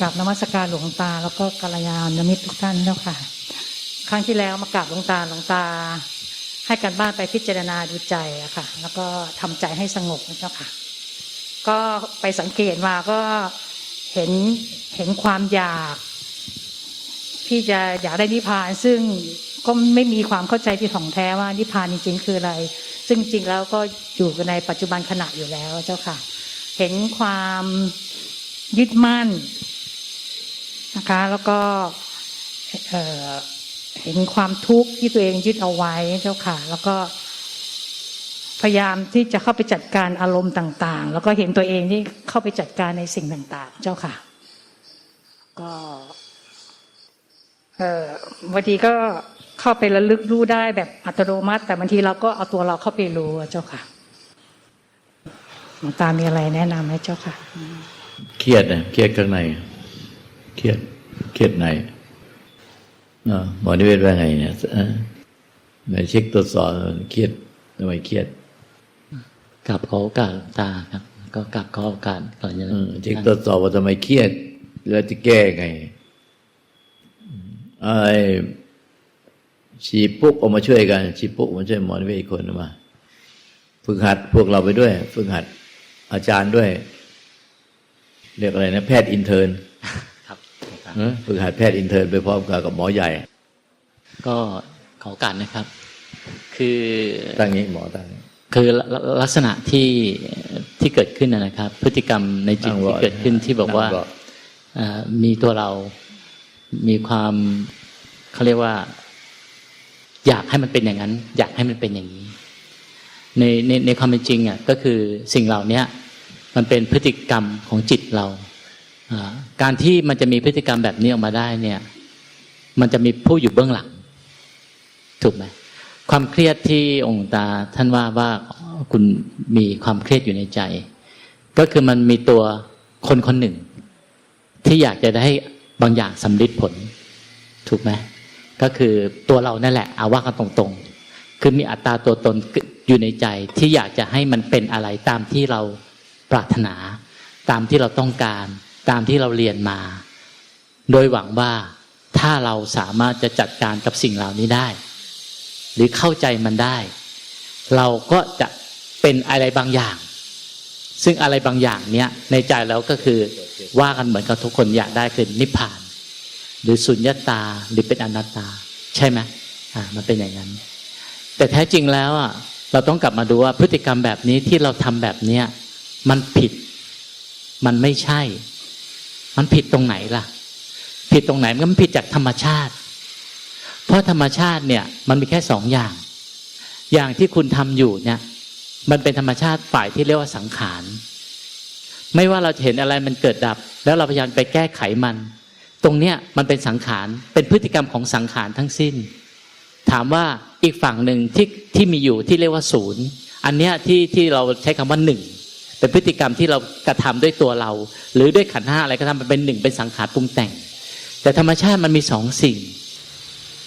กับนมัสการหลวงตา แล้วก็กัลยาณมิตรทุกท่านเจ้าค่ะ ครั้งที่แล้วมากราบหลวงตาหลวงตา ให้การบ้านไปพิจารณาดูใจอะค่ะ แล้วก็ทำใจให้สงบนะเจ้าค่ะ ก็ไปสังเกตมาก็เห็นเห็นความอยากที่จะอยากได้นิพพาน ซึ่งก็ไม่มีความเข้าใจที่ถ่องแท้ว่านิพพานจริงๆคืออะไร ซึ่งจริงแล้วก็อยู่ในปัจจุบันขณะอยู่แล้วเจ้าค่ะ เห็นความยึดมั่น นะคะ แล้วก็เห็นความทุกข์ที่ตัวเองยึดเอาไว้เจ้าค่ะ แล้วก็พยายามที่จะเข้าไปจัดการอารมณ์ต่าง ๆ แล้วก็เห็นตัวเองที่เข้าไปจัดการในสิ่งต่าง ๆ เจ้าค่ะ ก็เออบางทีก็เข้าไประลึกรู้ได้แบบอัตโนมัติ แต่บางทีเราก็เอาตัวเราเข้าไปรู้เจ้าค่ะหลวงตามีอะไรแนะนำไหมเจ้าค่ะ เครียดนะเครียดข้างใน เครียดเครียดในเนาะหมอนิเวศว่าไงเนี่ยเออไหนเช็คตรวจสอบเครียดทำไมเครียดกลับขอโอกาสหลวงตาครับ ก็กลับขอโอกาสก่อนจะเออเช็คตรวจสอบว่าทำไมเครียด แล้วจะแก้ไงไอ้ชีปุ๊กออกมาช่วยกันชีปุ๊กมาช่วยหมอนิเวศอีกคนมาฝึกหัดพวกเราไปด้วย ฝึกหัดอาจารย์ด้วย เรียกอะไรนะ แพทย์อินเทอร์ ฝึกหัดแพทย์อินเทอร์นไปพร้อมกับกับหมอใหญ่ ก็ขอโอกาสนะครับ คือตั้งนี้หมอตั้งนี้คือลลักษณะที่ที่เกิดขึ้นนะนะครับ พฤติกรรมในจิตนั่งรที่อเกิดขึ้นที่บอกว่านั่งรอเอ่อมีตัวเรามีความเขาเรียกว่า อยากให้มันเป็นอย่างนั้น อยากให้มันเป็นอย่างนี้ ในในในความเป็นจริงอะก็คือสิ่งเหล่าเนี้ยมันเป็นพฤติกรรมของจิตเราอ่า การที่มันจะมีพฤติกรรมแบบนี้ออกมาได้เนี่ย มันจะมีผู้อยู่เบื้องหลัง ถูกไหมความเครียดที่องค์ตาท่านว่าว่าคุณมีความเครียดอยู่ในใจ ก็คือมันมีตัวคนคนหนึ่ง ที่อยากจะได้บางอย่างสำลิดผล ถูกไหมก็คือตัวเรานั่นแหละเอาว่ากันตรงๆ คือมีอัตตาตัวตนอยู่ในใจที่อยากจะให้มันเป็นอะไรตามที่เราปรารถนา ตามที่เราต้องการ ตามที่เราเรียนมา โดยหวังว่าถ้าเราสามารถจะจัดการกับสิ่งเหล่านี้ได้ หรือเข้าใจมันได้ เราก็จะเป็นอะไรบางอย่าง ซึ่งอะไรบางอย่างเนี้ยในใจเราก็คือว่ากันเหมือนกับทุกคนอยากได้คือนิพพาน หรือสุญญตาหรือเป็นอนัตตา ใช่ไหมอ่ามันเป็นอย่างนั้น แต่แท้จริงแล้วอะเราต้องกลับมาดูว่าพฤติกรรมแบบนี้ที่เราทำแบบเนี้ยมันผิด มันไม่ใช่ มันผิดตรงไหนล่ะ ผิดตรงไหนมันผิดจากธรรมชาติ เพราะธรรมชาติเนี่ย มันมีแค่สองอย่าง อย่างที่คุณทำอยู่เนี่ย มันเป็นธรรมชาติฝ่ายที่เรียกว่าสังขารไม่ว่าเราจะเห็นอะไรมันเกิดดับ แล้วเราพยายามไปแก้ไขมัน ตรงเนี้ยมันเป็นสังขารเป็นพฤติกรรมของสังขารทั้งสิ้น ถามว่าอีกฝั่งหนึ่งที่ที่มีอยู่ที่เรียกว่าศูนย์ อันเนี้ยที่ที่เราใช้คำว่าหนึ่ง เป็นพฤติกรรมที่เรากระทำด้วยตัวเรา หรือด้วยขันธ์ห้าอะไรก็ทำมันเป็นหนึ่งเป็นสังขารปรุงแต่ง แต่ธรรมชาติมันมีสองสิ่ง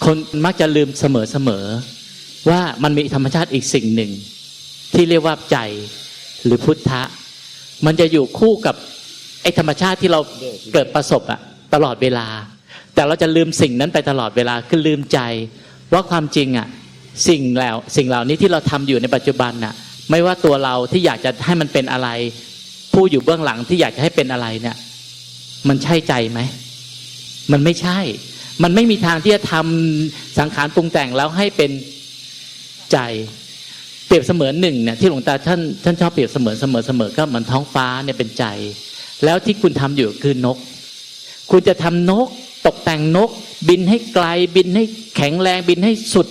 คนมักจะลืมเสมอเสมอว่ามันมีธรรมชาติอีกสิ่งหนึ่ง ที่เรียกว่าใจหรือพุทธะ มันจะอยู่คู่กับไอ้ธรรมชาติที่เราเกิดประสบอะตลอดเวลา แต่เราจะลืมสิ่งนั้นไปตลอดเวลาคือลืมใจว่าความจริงอะสิ่งแล้วสิ่งเหล่านี้ที่เราทำอยู่ในปัจจุบันน่ะ ไม่ว่าตัวเราที่อยากจะให้มันเป็นอะไร ผู้อยู่เบื้องหลังที่อยากจะให้เป็นอะไรเนี่ย มันใช่ใจไหมมันไม่ใช่ มันไม่มีทางที่จะทำสังขารปรุงแต่งแล้วให้เป็นใจ เปรียบเสมือนหนึ่งเนี่ยที่หลวงตาท่านท่านชอบเปรียบเสมือนเสมอเสมอก็เหมือนท้องฟ้าเนี่ยเป็นใจ แล้วที่คุณทำอยู่คือนก คุณจะทำนก ตกแต่งนก บินให้ไกล บินให้แข็งแรง บินให้สุด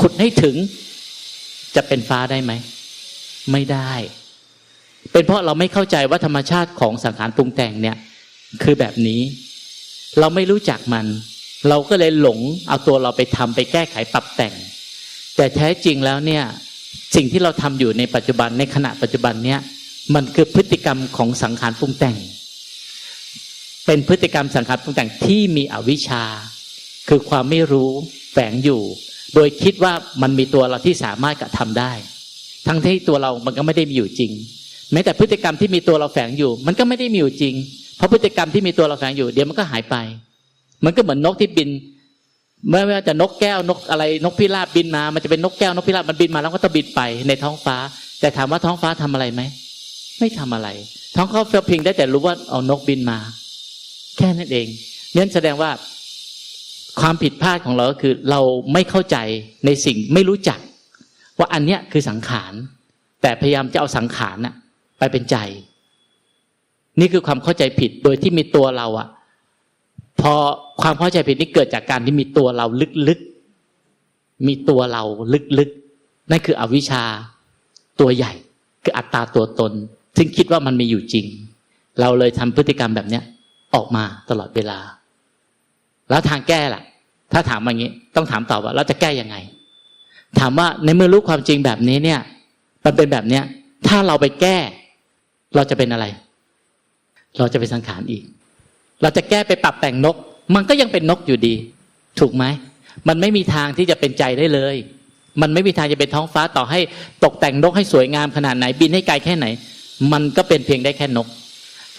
ขุดให้ถึง จะเป็นฟ้าได้ไหม ไม่ได้ เป็นเพราะเราไม่เข้าใจว่าธรรมชาติของสังขารปรุงแต่งเนี่ย คือแบบนี้ เราไม่รู้จักมัน เราก็เลยหลงเอาตัวเราไปทำไปแก้ไขปรับแต่ง แต่แท้จริงแล้วเนี่ย สิ่งที่เราทำอยู่ในปัจจุบันในขณะปัจจุบันเนี่ย มันคือพฤติกรรมของสังขารปรุงแต่ง เป็นพฤติกรรมสังขารปรุงแต่งที่มีอวิชชา คือความไม่รู้แฝงอยู่ โดยคิดว่ามันมีตัวเราที่สามารถกระทำได้ ทั้งที่ตัวเรามันก็ไม่ได้มีอยู่จริง แม้แต่พฤติกรรมที่มีตัวเราแฝงอยู่ มันก็ไม่ได้มีอยู่จริง เพราะพฤติกรรมที่มีตัวเราแฝงอยู่ เดี๋ยวมันก็หายไป มันก็เหมือนนกที่บินไม่ว่าจะนกแก้วนกอะไรนกพิราบบินมา มันจะเป็นนกแก้วนกพิราบมันบินมาแล้วก็ต้องบินไปในท้องฟ้า แต่ถามว่าท้องฟ้าทำอะไรไหมไม่ทำอะไร ท้องเขาเพียงได้แต่รู้ว่าเอานกบินมา แค่นั้นเองนั่นแสดงว่าความผิดพลาดของเราก็คือเราไม่เข้าใจในสิ่งไม่รู้จัก ว่าอันเนี้ยคือสังขาร แต่พยายามจะเอาสังขารน่ะ ไปเป็นใจ นี่คือความเข้าใจผิดโดยที่มีตัวเราอะพอความเข้าใจผิดนี้เกิดจากการที่มีตัวเราลึกๆ มีตัวเราลึกๆ นั่นคืออวิชชาตัวใหญ่ คืออัตตาตัวตน ซึ่งคิดว่ามันมีอยู่จริง เราเลยทำพฤติกรรมแบบเนี้ยออกมาตลอดเวลา แล้วทางแก้ล่ะ ถ้าถามอย่างนี้ ต้องถามตอบว่าเราจะแก้ยังไง ถามว่าในเมื่อรู้ความจริงแบบนี้เนี่ย มันเป็นแบบเนี้ย ถ้าเราไปแก้ เราจะเป็นอะไร เราจะเป็นสังขารอีก เราจะแก้ไปปรับแต่งนก มันก็ยังเป็นนกอยู่ดี ถูกไหมมันไม่มีทางที่จะเป็นใจได้เลย มันไม่มีทางจะเป็นท้องฟ้าต่อให้ตกแต่งนกให้สวยงามขนาดไหน บินให้ไกลแค่ไหน มันก็เป็นเพียงได้แค่นก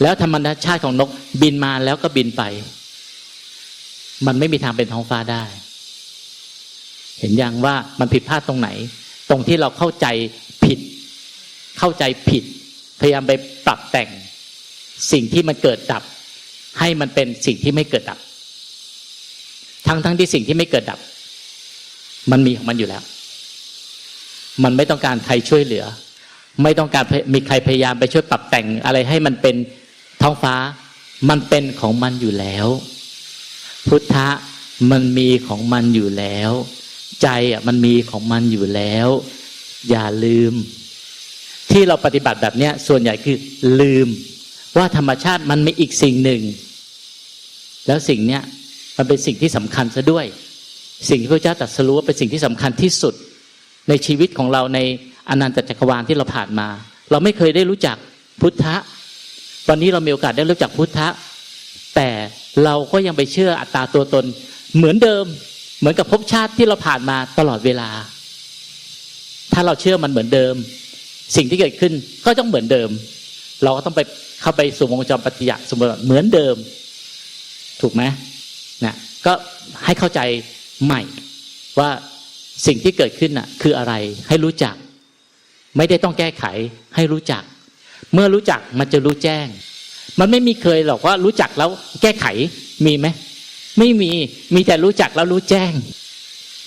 แล้วธรรมชาติของนกบินมาแล้วก็บินไป มันไม่มีทางเป็นท้องฟ้าได้ เห็นยังว่ามันผิดพลาดตรงไหน ตรงที่เราเข้าใจผิด เข้าใจผิด พยายามไปปรับแต่ง สิ่งที่มันเกิดดับ ให้มันเป็นสิ่งที่ไม่เกิดดับ ทั้งทั้งที่สิ่งที่ไม่เกิดดับ มันมีของมันอยู่แล้ว มันไม่ต้องการใครช่วยเหลือ ไม่ต้องการมีใครพยายามไปช่วยปรับแต่งอะไรให้มันเป็นท้องฟ้า มันเป็นของมันอยู่แล้ว พุทธะมันมีของมันอยู่แล้ว ใจอะมันมีของมันอยู่แล้ว อย่าลืม ที่เราปฏิบัติแบบเนี้ย ส่วนใหญ่คือลืม ว่าธรรมชาติมันมีอีกสิ่งหนึ่ง แล้วสิ่งเนี้ยมันเป็นสิ่งที่สำคัญซะด้วย สิ่งที่พระเจ้าตรัสรู้ว่าเป็นสิ่งที่สำคัญที่สุด ในชีวิตของเราในอนันตจักรวาลที่เราผ่านมา เราไม่เคยได้รู้จักพุทธะวันนี้เรามีโอกาสได้รู้จักพุทธะแต่เราก็ยังไปเชื่ออัตตาตัวตนเหมือนเดิม เหมือนกับภพชาติที่เราผ่านมาตลอดเวลา ถ้าเราเชื่อมันเหมือนเดิม สิ่งที่เกิดขึ้นก็ต้องเหมือนเดิม เราก็ต้องไปเข้าไปสู่วงจรปฏิยะสมมติเหมือนเดิม ถูกไหมนะก็ให้เข้าใจใหม่ว่าสิ่งที่เกิดขึ้นน่ะ คืออะไรให้รู้จัก ไม่ได้ต้องแก้ไขให้รู้จัก เมื่อรู้จักมันจะรู้แจ้ง มันไม่มีเคยหรอกว่ารู้จักแล้วแก้ไขมีไหม ไม่มีมีแต่รู้จักแล้วรู้แจ้ง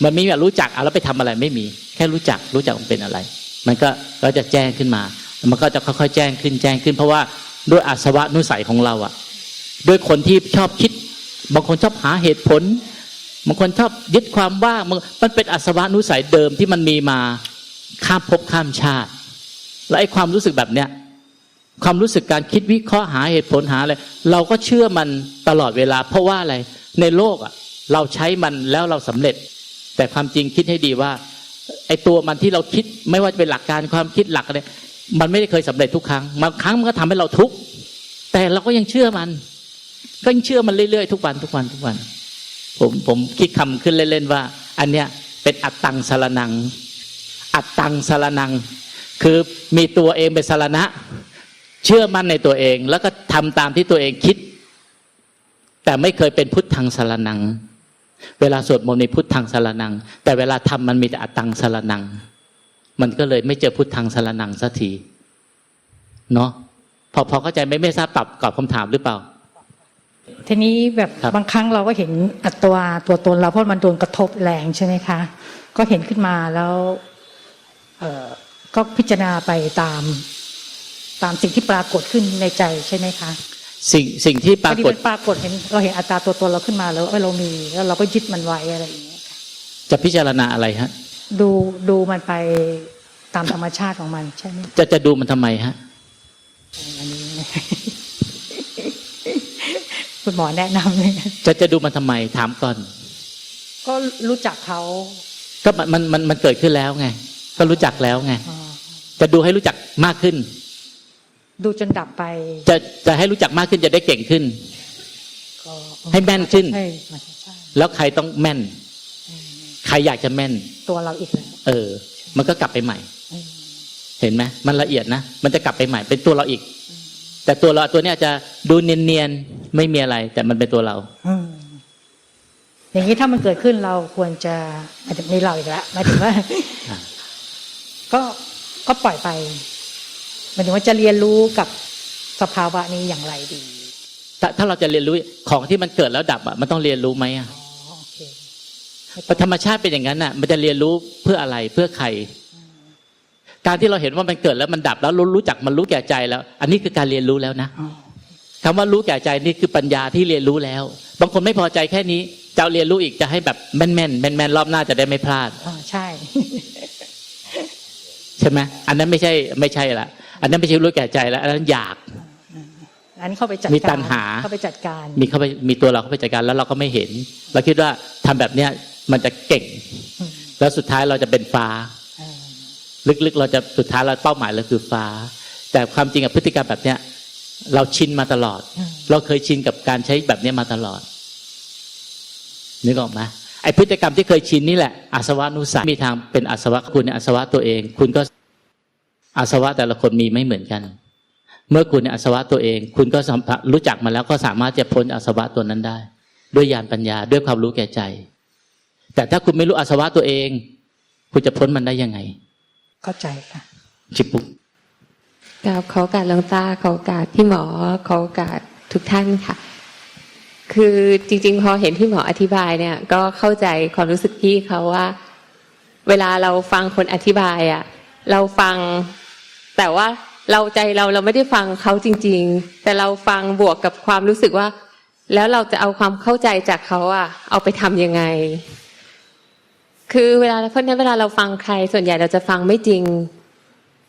มันไม่มีรู้จักเอาแล้วไปทำอะไรไม่มี แค่รู้จักรู้จักมันเป็นอะไร มันก็ก็จะแจ้งขึ้นมา มันก็จะค่อยๆแจ้งขึ้นแจ้งขึ้น เพราะว่าด้วยอาสวะนุสัยของเราอะด้วยคนที่ชอบคิด บางคนชอบหาเหตุผลบางคนชอบยึดความว่างมันมันเป็นอาสวะนุสัยเดิมที่มันมีมาข้ามภพข้ามชาติ และไอ้ความรู้สึกแบบเนี้ยความรู้สึกการคิดวิเคราะห์หาเหตุผลหาอะไรเราก็เชื่อมันตลอดเวลา เพราะว่าอะไร ในโลกอะ เราใช้มันแล้วเราสำเร็จ แต่ความจริงคิดให้ดีว่าไอ้ตัวมันที่เราคิดไม่ว่าจะเป็นหลักการความคิดหลักอะไรมันไม่ได้เคยสำเร็จทุกครั้งบางครั้งมันก็ทำให้เราทุกข์แต่เราก็ยังเชื่อมัน ก็ยังเชื่อมันเรื่อยๆทุกวันทุกวันทุกวัน ผมผมคิดคำขึ้นเล่นๆว่า อันเนี้ยเป็นอัตตังสารนัง อัตตังสารนัง คือมีตัวเองเป็นสารณะ เชื่อมั่นในตัวเอง แล้วก็ทำตามที่ตัวเองคิด แต่ไม่เคยเป็นพุทธังสารนัง เวลาสวดมนต์ในพุทธังสารนัง แต่เวลาทำมันมีแต่อัตตังสารนัง มันก็เลยไม่เจอพุทธังสารนังสักทีเนาะพอพอเข้าใจไหมไม่ทราบปรับกรอบคำถามหรือเปล่าทีนี้แบบครับบางครั้งเราก็เห็นอัตตัวตัวตนเราเพราะมันโดนกระทบแรงใช่ไหมคะ ก็เห็นขึ้นมาแล้วเออก็พิจารณาไปตาม ตามสิ่งที่ปรากฏขึ้นในใจใช่ไหมคะ สิ่งสิ่งที่ปรากฏพอดีมันปรากฏเห็นเราเห็นอัตราตัวตนเราขึ้นมาแล้วเอ้ยเรามีแล้วเราก็ยึดมันไว้อะไรอย่างเงี้ยค่ะจะพิจารณาอะไรฮะ ดูดูมันไปตามธรรมชาติของมันใช่ไหมจะจะดูมันทำไมฮะอันนี้คุณหมอแนะนำเลยจะจะดูมันทำไมถามก่อน ก็รู้จักเขาก็มันมันมันมันเกิดขึ้นแล้วไง ก็รู้จักแล้วไงอ่าจะดูให้รู้จักมากขึ้น ดูจนดับไป จะจะให้รู้จักมากขึ้นจะได้เก่งขึ้นก็ให้แม่นขึ้นใช่มันจะใช่แล้วใครต้องแม่น ใครอยากจะแม่น ตัวเราอีกแล้วเออ มันก็กลับไปใหม่อืมเห็นไหมมันละเอียดนะ มันจะกลับไปใหม่ เป็นตัวเราอีก แต่ตัวเราตัวเนี้ยจะดูเนียนๆไม่มีอะไร แต่มันเป็นตัวเราอืมอย่างนี้ถ้ามันเกิดขึ้นเราควรจะหมายถึงในเราอีกแล้วหมายถึงว่าอ่าก็ก็ปล่อยไป หมายถึงว่าจะเรียนรู้กับสภาวะนี้อย่างไรดี ถ้าถ้าเราจะเรียนรู้ของที่มันเกิดแล้วดับอะมันต้องเรียนรู้ไหมอะอ๋อโอเคเพราะธรรมชาติเป็นอย่างนั้นน่ะ มันจะเรียนรู้เพื่ออะไรเพื่อใคร การที่เราเห็นว่ามันเกิดแล้วมันดับแล้วรู้รู้จักมันรู้แก่ใจแล้ว อันนี้คือการเรียนรู้แล้วนะอ๋อคำว่ารู้แก่ใจนี่คือปัญญาที่เรียนรู้แล้ว บางคนไม่พอใจแค่นี้จะเอาเรียนรู้อีกจะให้แบบแม่นแม่นแม่นแม่นๆรอบหน้าจะได้ไม่พลาดอ๋อใช่ ใช่ไหมอันนั้นไม่ใช่ไม่ใช่ละ อันนั้นไม่ใช่รู้แก่ใจแล้วอันนั้นอยากอันนี้เข้าไปจัดมีการตัณหาเข้าไปจัดการ มีเข้าไปมีตัวเราเข้าไปจัดการแล้วเราก็ไม่เห็น เราคิดว่าทำแบบเนี้ยมันจะเก่งอืมแล้วสุดท้ายเราจะเป็นฟ้าอ่าลึกๆ เราจะสุดท้ายเราเป้าหมายเราคือฟ้า แต่ความจริงกับพฤติกรรมแบบเนี้ยเราชินมาตลอดอืมเราเคยชินกับการใช้แบบเนี้ยมาตลอดนึกออกไหมไอพฤติกรรมที่เคยชินนี่แหละอาสวะนุสัยมีทางเป็นอาสวะคุณเนี่ยอาสวะตัวเอง คุณก็ อาสวะแต่ละคนมีไม่เหมือนกัน เมื่อคุณเนี่ยอาสวะตัวเอง คุณก็สัมผัสรู้จักมาแล้วก็สามารถจะพ้นอาสวะตัวนั้นได้ ด้วยญาณปัญญาด้วยความรู้แก่ใจ แต่ถ้าคุณไม่รู้อาสวะตัวเอง คุณจะพ้นมันได้ยังไง เข้าใจค่ะชิปุกกราบขอโอกาสหลวงตาขอโอกาสพี่หมอขอโอกาสทุกท่านค่ะ คือจริง ๆ พอเห็นพี่หมออธิบายเนี่ย ก็เข้าใจความรู้สึกพี่เขาว่า เวลาเราฟังคนอธิบายอะ่ะ เราฟัง แต่ว่าเราใจเราเราไม่ได้ฟังเขาจริง ๆ แต่เราฟังบวกกับความรู้สึกว่า แล้วเราจะเอาความเข้าใจจากเขาอะเอาไปทำยังไง คือเวลาเพราะนั้นเวลาเราฟังใคร ส่วนใหญ่เราจะฟังไม่จริง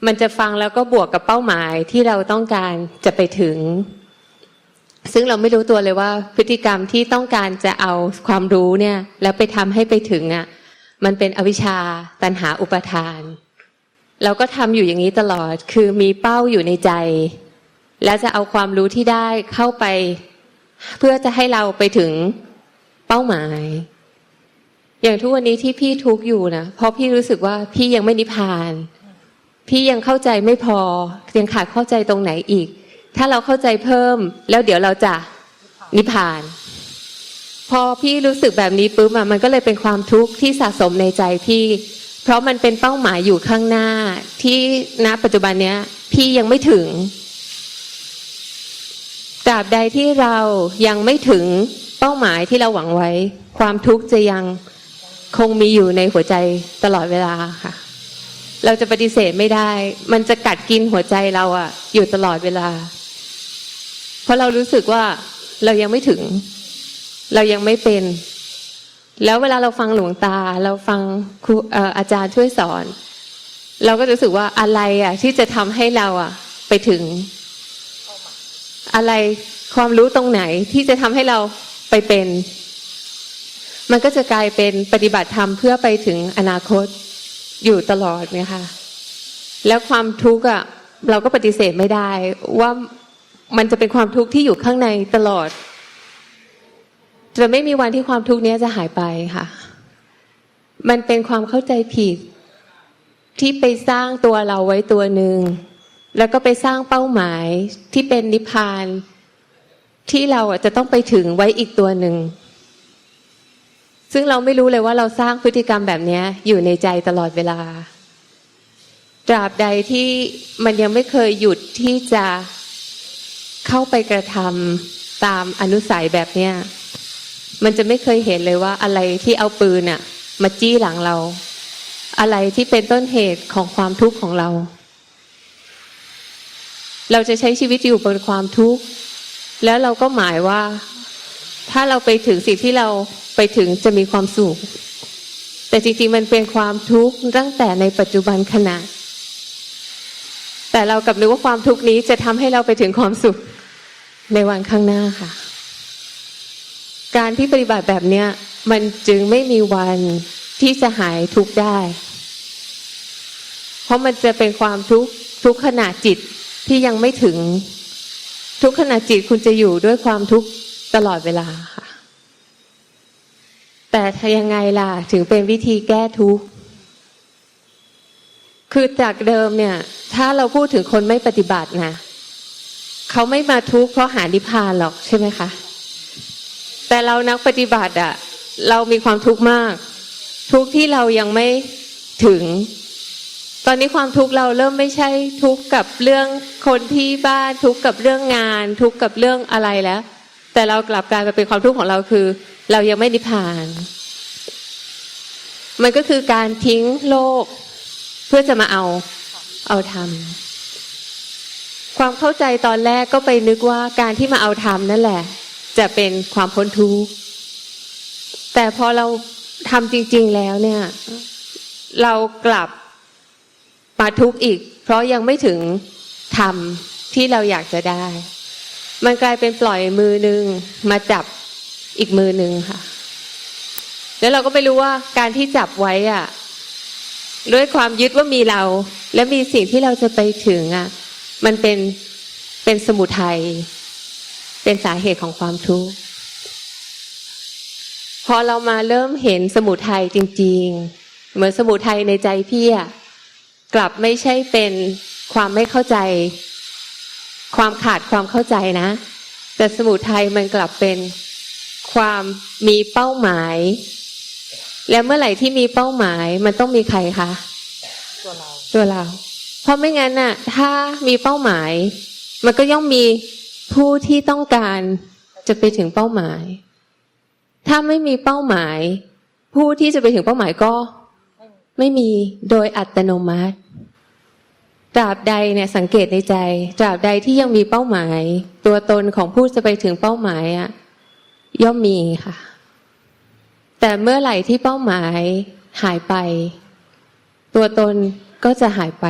มันจะฟังแล้วก็บวกกับเป้าหมายที่เราต้องการจะไปถึง ซึ่งเราไม่รู้ตัวเลยว่า พฤติกรรมที่ต้องการจะเอาความรู้เนี่ย แล้วไปทำให้ไปถึงอะ มันเป็นอวิชชาตัณหาอุปทาน เราก็ทำอยู่อย่างนี้ตลอด คือมีเป้าอยู่ในใจ แล้วจะเอาความรู้ที่ได้เข้าไป เพื่อจะให้เราไปถึงเป้าหมาย อย่างทุกวันนี้ที่พี่ทุกอยู่นะเพราะพี่รู้สึกว่าพี่ยังไม่นิพพาน พี่ยังเข้าใจไม่พอ ยังขาดเข้าใจตรงไหนอีก ถ้าเราเข้าใจเพิ่ม แล้วเดี๋ยวเราจะนิพพาน พอพี่รู้สึกแบบนี้ปุ๊บมันก็เลยเป็นความทุกข์ที่สะสมในใจพี่ เพราะมันเป็นเป้าหมายอยู่ข้างหน้าที่ณปัจจุบันเนี้ย พี่ยังไม่ถึงตราบใดที่เรายังไม่ถึงเป้าหมายที่เราหวังไว้ ความทุกข์จะยังคงมีอยู่ในหัวใจตลอดเวลาค่ะ เราจะปฏิเสธไม่ได้ มันจะกัดกินหัวใจเราอะอยู่ตลอดเวลา เพราะเรารู้สึกว่าเรายังไม่ถึง เรายังไม่เป็น แล้วเวลาเราฟังหลวงตา เราฟังครูอาจารย์ช่วยสอน เราก็รู้สึกว่าอะไรอะ ที่จะทำให้เราอะ ไปถึง อะไรความรู้ตรงไหนที่จะทำให้เราไปเป็น มันก็จะกลายเป็นปฏิบัติธรรมเพื่อไปถึงอนาคตอยู่ตลอดเนี่ยค่ะแล้วความทุกข์อะเราก็ปฏิเสธไม่ได้ ว่ามันจะเป็นความทุกข์ที่อยู่ข้างในตลอด จะไม่มีวันที่ความทุกข์เนี้ยจะหายไปค่ะ มันเป็นความเข้าใจผิด ที่ไปสร้างตัวเราไว้ตัวหนึ่ง แล้วก็ไปสร้างเป้าหมายที่เป็นนิพพาน ที่เราจะต้องไปถึงไว้อีกตัวหนึ่ง ซึ่งเราไม่รู้เลยว่าเราสร้างพฤติกรรมแบบเนี้ยอยู่ในใจตลอดเวลา ตราบใดที่มันยังไม่เคยหยุดที่จะเข้าไปกระทำตามอนุสัยแบบเนี้ย มันจะไม่เคยเห็นเลยว่าอะไรที่เอาปืนอะมาจี้หลังเรา อะไรที่เป็นต้นเหตุของความทุกข์ของเรา เราจะใช้ชีวิตอยู่บนความทุกข์ แล้วเราก็หมายว่า ถ้าเราไปถึงสิ่งที่เราไปถึงจะมีความสุข แต่จริงๆมันเป็นความทุกข์ตั้งแต่ในปัจจุบันขณะ แต่เรากลับนึกว่าความทุกข์นี้จะทำให้เราไปถึงความสุขในวันข้างหน้าค่ะ การที่ปฏิบัติแบบเนี้ย มันจึงไม่มีวันที่จะหายทุกข์ได้ เพราะมันจะเป็นความทุกข์ทุกขณะจิตที่ยังไม่ถึง ทุกขณะจิตคุณจะอยู่ด้วยความทุกข์ตลอดเวลาค่ะ แต่ถ้ายังไงล่ะถึงเป็นวิธีแก้ทุกข์คือจากเดิมเนี่ย ถ้าเราพูดถึงคนไม่ปฏิบัตินะเขาไม่มาทุกข์เพราะหานิพพานหรอกใช่ไหมคะ แต่เรานักปฏิบัติอะเรามีความทุกข์มาก ทุกข์ที่เรายังไม่ถึง ตอนนี้ความทุกข์เราเริ่มไม่ใช่ทุกข์กับเรื่องคนที่บ้านทุกข์กับเรื่องงาน ทุกข์กับเรื่องอะไรแล้ว แต่เรากลับกลายมาเป็นความทุกข์ของเราคือ เรายังไม่นิพพาน มันก็คือการทิ้งโลก เพื่อจะมาเอาเอาธรรมความเข้าใจตอนแรกก็ไปนึกว่าการที่มาเอาธรรมนั่นแหละ จะเป็นความพ้นทุกข์แต่พอเราทำจริง ๆแล้วเนี่ย เรากลับมาทุกข์อีก เพราะยังไม่ถึงธรรมที่เราอยากจะได้ มันกลายเป็นปล่อยมือหนึ่งมาจับอีกมือหนึ่งค่ะ แล้วเราก็ไม่รู้ว่าการที่จับไว้อะด้วยความยึดว่ามีเรา และมีสิ่งที่เราจะไปถึงอะ มันเป็นเป็นสมุทัย เป็นสาเหตุของความทุกข์พอเรามาเริ่มเห็นสมุทัยจริง ๆ เหมือนสมุทัยในใจพี่อะกลับไม่ใช่เป็นความไม่เข้าใจ ความขาดความเข้าใจนะ แต่สมุทัยมันกลับเป็นความมีเป้าหมาย แล้วเมื่อไหร่ที่มีเป้าหมายมันต้องมีใครคะตัวเราตัวเรา เพราะไม่งั้นน่ะ ถ้ามีเป้าหมาย มันก็ย่อมมี ผู้ที่ต้องการจะไปถึงเป้าหมาย ถ้าไม่มีเป้าหมาย ผู้ที่จะไปถึงเป้าหมายก็ ไม่มีโดยอัตโนมัติตราบใดเนี่ยสังเกตในใจตราบใดที่ยังมีเป้าหมาย ตัวตนของผู้จะไปถึงเป้าหมายอะย่อมมีค่ะ แต่เมื่อไหร่ที่เป้าหมายหายไป ตัวตนก็จะหายไป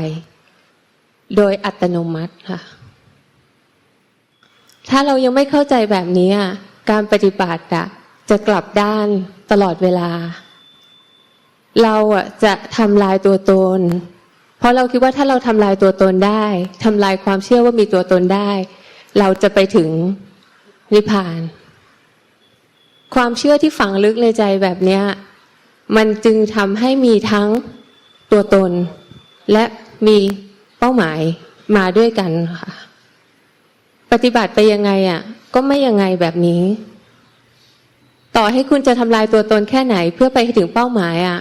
โดยอัตโนมัติค่ะ ถ้าเรายังไม่เข้าใจแบบนี้การปฏิบัติอะจะกลับด้านตลอดเวลา เราอะจะทำลายตัวตน เพราะเราคิดว่าถ้าเราทำลายตัวตนได้ทำลายความเชื่อว่ามีตัวตนได้ เราจะไปถึงนิพพาน ความเชื่อที่ฝังลึกในใจแบบนี้มันจึงทำให้มีทั้งตัวตน และมีเป้าหมายมาด้วยกันค่ะ ปฏิบัติไปยังไงอะ ก็ไม่ยังไงแบบนี้ ต่อให้คุณจะทำลายตัวตนแค่ไหนเพื่อไปถึงเป้าหมายอะ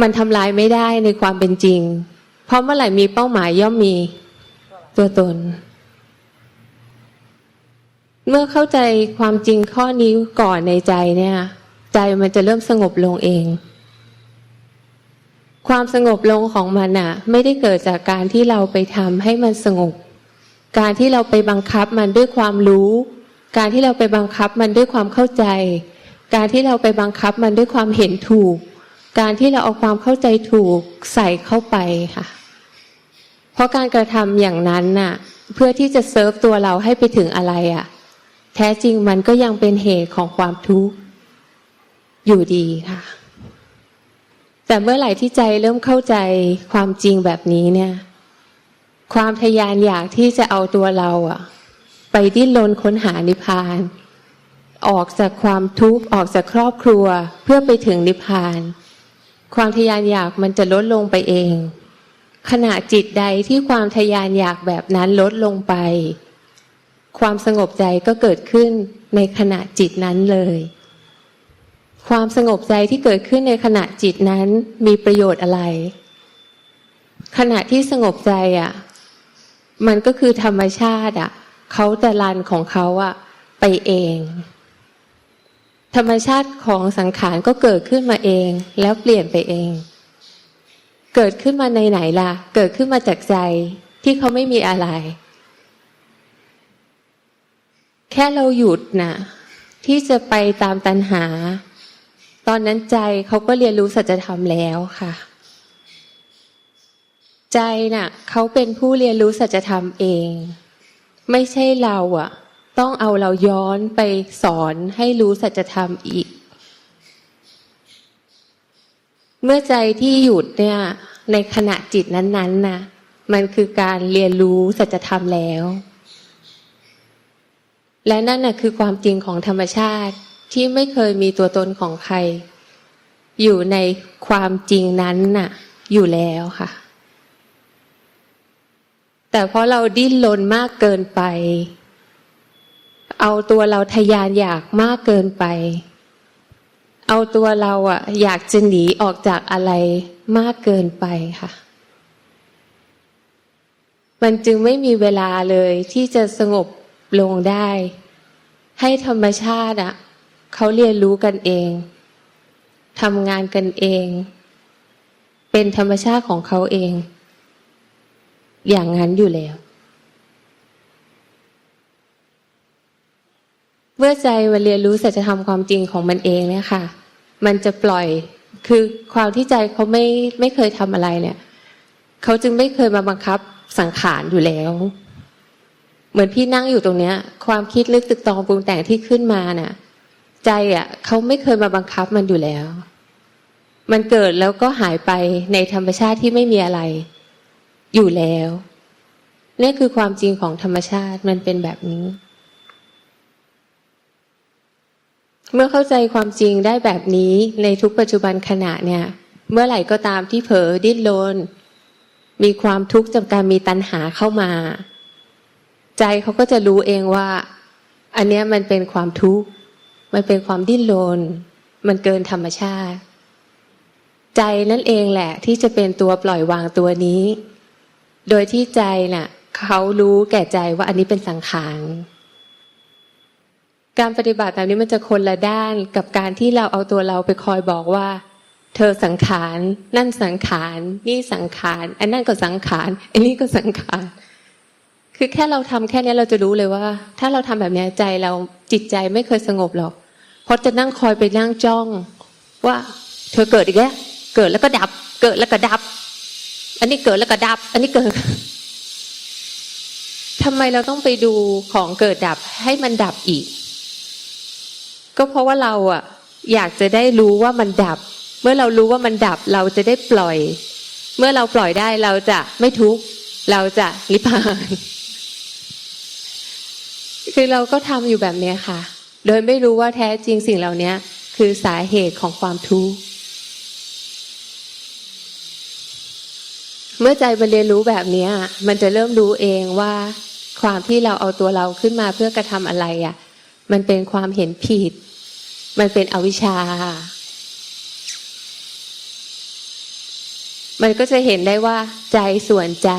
มันทำลายไม่ได้ในความเป็นจริง เพราะเมื่อไหร่มีเป้าหมายย่อมมีตัวตน เมื่อเข้าใจความจริงข้อนี้ก่อนในใจเนี่ย ใจมันจะเริ่มสงบลงเอง ความสงบลงของมันอะ ไม่ได้เกิดจากการที่เราไปทำให้มันสงบ การที่เราไปบังคับมันด้วยความรู้ การที่เราไปบังคับมันด้วยความเข้าใจ การที่เราไปบังคับมันด้วยความเห็นถูก การที่เราเอาความเข้าใจถูกใส่เข้าไปค่ะ เพราะการกระทำอย่างนั้นน่ะ เพื่อที่จะเซิร์ฟตัวเราให้ไปถึงอะไรอะ แท้จริงมันก็ยังเป็นเหตุของความทุกข์อยู่ดีค่ะ แต่เมื่อไหร่ที่ใจเริ่มเข้าใจความจริงแบบนี้เนี่ย ความทยานอยากที่จะเอาตัวเราอะไปดิ้นรนค้นหานิพพาน ออกจากความทุกข์ออกจากครอบครัวเพื่อไปถึงนิพพาน ความทยานอยากมันจะลดลงไปเอง ขณะจิตใดที่ความทยานอยากแบบนั้นลดลงไป ความสงบใจก็เกิดขึ้นในขณะจิตนั้นเลย ความสงบใจที่เกิดขึ้นในขณะจิตนั้นมีประโยชน์อะไร ขณะที่สงบใจอะ มันก็คือธรรมชาติอะเขาแต่ลันของเขาอะไปเอง ธรรมชาติของสังขารก็เกิดขึ้นมาเอง แล้วเปลี่ยนไปเอง เกิดขึ้นมาในไหนล่ะ เกิดขึ้นมาจากใจที่เขาไม่มีอะไร แค่เราหยุดน่ะที่จะไปตามตัณหา ตอนนั้นใจเขาก็เรียนรู้สัจธรรมแล้วค่ะ ใจน่ะเขาเป็นผู้เรียนรู้สัจธรรมเอง ไม่ใช่เราอะ ต้องเอาเราย้อนไปสอนให้รู้สัจธรรมอีก เมื่อใจที่หยุดเนี่ย ในขณะจิตนั้นๆน่ะ มันคือการเรียนรู้สัจธรรมแล้ว และนั่นน่ะคือความจริงของธรรมชาติที่ไม่เคยมีตัวตนของใคร อยู่ในความจริงนั้นน่ะ อยู่แล้วค่ะ แต่เพราะเราดิ้นรนมากเกินไป เอาตัวเราทะยานอยากมากเกินไป เอาตัวเราอะอยากจะหนีออกจากอะไรมากเกินไปค่ะ มันจึงไม่มีเวลาเลยที่จะสงบลงได้ ให้ธรรมชาติอะเขาเรียนรู้กันเองทำงานกันเอง เป็นธรรมชาติของเขาเอง อย่างนั้นอยู่แล้ว เมื่อใจมันเรียนรู้สัจธรรมความจริงของมันเองเนี่ยค่ะ มันจะปล่อยคือความที่ใจเขาไม่ไม่เคยทำอะไรเนี่ยเขาจึงไม่เคยมาบังคับสังขารอยู่แล้ว เหมือนพี่นั่งอยู่ตรงเนี้ย ความคิดลึกตึกตองปรุงแต่งที่ขึ้นมาน่ะใจอะเขาไม่เคยมาบังคับมันอยู่แล้ว มันเกิดแล้วก็หายไปในธรรมชาติที่ไม่มีอะไร อยู่แล้วนี่คือความจริงของธรรมชาติมันเป็นแบบนี้ เมื่อเข้าใจความจริงได้แบบนี้ในทุกปัจจุบันขณะเนี่ย เมื่อไหร่ก็ตามที่เผลอดิ้นรนมีความทุกข์จากการมีตัณหาเข้ามา ใจเขาก็จะรู้เองว่า อันเนี้ยมันเป็นความทุกข์ มันเป็นความดิ้นรนมันเกินธรรมชาติ ใจนั่นเองแหละที่จะเป็นตัวปล่อยวางตัวนี้ โดยที่ใจน่ะเขารู้แก่ใจว่าอันนี้เป็นสังขารการปฏิบัติแบบนี้มันจะคนละด้านกับการที่เราเอาตัวเราไปคอยบอกว่า เธอสังขาร นั่นสังขารนี่สังขารอันนั่นก็สังขารอันนี้ก็สังขารคือแค่เราทำแค่นี้เราจะรู้เลยว่า ถ้าเราทำแบบนี้ใจเราจิตใจไม่เคยสงบหรอกเพราะจะนั่งคอยไปนั่งจ้อง ว่า เธอเกิดอีกแล้วเกิดแล้วก็ดับ เกิดแล้วก็ดับ อันนี้เกิดแล้วก็ดับ อันนี้เกิดทำไมเราต้องไปดูของเกิดดับให้มันดับอีก ก็เพราะว่าเราอะอยากจะได้รู้ว่ามันดับ เมื่อเรารู้ว่ามันดับเราจะได้ปล่อย เมื่อเราปล่อยได้เราจะไม่ทุกข์เราจะนิพพาน คือเราก็ทำอยู่แบบเนี้ยค่ะ โดยไม่รู้ว่าแท้จริงสิ่งเหล่านี้คือสาเหตุของความทุกข์ เมื่อใจมันเรียนรู้แบบนี้มันจะเริ่มรู้เองว่าความที่เราเอาตัวเราขึ้นมาเพื่อกระทำอะไรอะ มันเป็นความเห็นผิด มันเป็นอวิชชา มันก็จะเห็นได้ว่า ใจส่วนใจ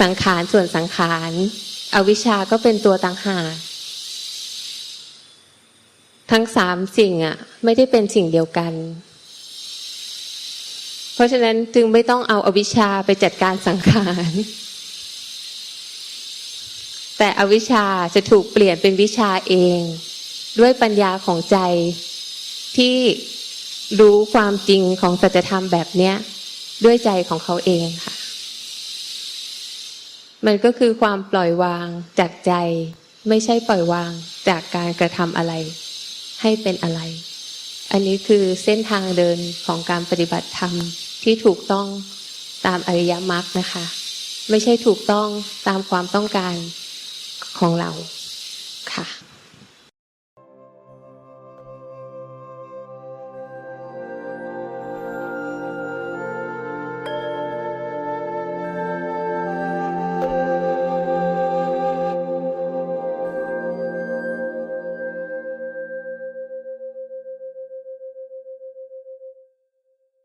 สังขารส่วนสังขาร อวิชชาก็เป็นตัวต่างหากทั้งสามสิ่งอะ ไม่ได้เป็นสิ่งเดียวกัน เพราะฉะนั้นจึงไม่ต้องเอาอวิชชาไปจัดการสังขาร แต่อวิชชาจะถูกเปลี่ยนเป็นวิชาเอง ด้วยปัญญาของใจที่รู้ความจริงของสัจธรรมแบบเนี้ย ด้วยใจของเขาเองค่ะ มันก็คือความปล่อยวางจากใจ ไม่ใช่ปล่อยวางจากการกระทำอะไร ให้เป็นอะไร อันนี้คือเส้นทางเดินของการปฏิบัติธรรม ที่ถูกต้องตามอริยมรรคนะคะ ไม่ใช่ถูกต้องตามความต้องการของเราค่ะ